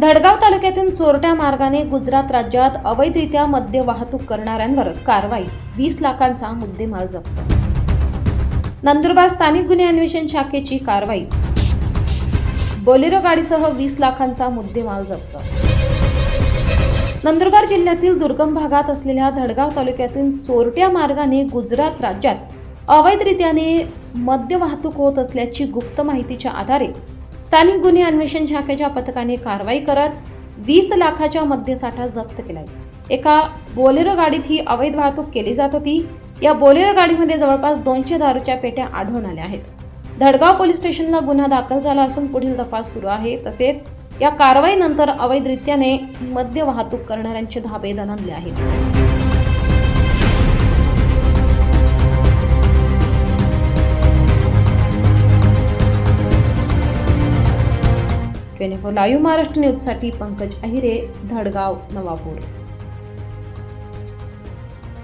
धडगाव तालुक्यातून चोरट्या मार्गाने गुजरात राज्यात अवैधरित्या मद्य वाहतूक करणाऱ्यांवर कारवाई. वीस लाखांचा मुद्देमाल जप्त. नंदुरबार स्थानिक गुन्हे अन्वेषण शाखेची कारवाई. बोलेरो गाडीसह वीस लाखांचा मुद्देमाल जप्त. नंदुरबार जिल्ह्यातील दुर्गम भागात असलेल्या धडगाव तालुक्यातून चोरट्या मार्गाने गुजरात राज्यात अवैधरित्याने मद्य वाहतूक होत असल्याची गुप्त माहितीच्या आधारे स्थानिक गुन्हे अन्वेषण शाखेच्या पथकाने कारवाई करत वीस लाखाच्या मद्यसाठा जप्त केलाय. एका बोलेरो गाडीत ही अवैध वाहतूक केली जात होती. या बोलेरो गाडीमध्ये जवळपास दोनशे दारूच्या पेट्या आढळून आल्या आहेत. धडगाव पोलीस स्टेशनला गुन्हा दाखल झाला असून पुढील तपास सुरू आहे. तसेच या कारवाईनंतर अवैधरित्याने मद्य वाहतूक करणाऱ्यांचे धाबे दणदले आहेत. ट्वेंटी फोर लाईव्ह महाराष्ट्र न्यूजसाठी पंकज अहिरे धडगाव नवापूर.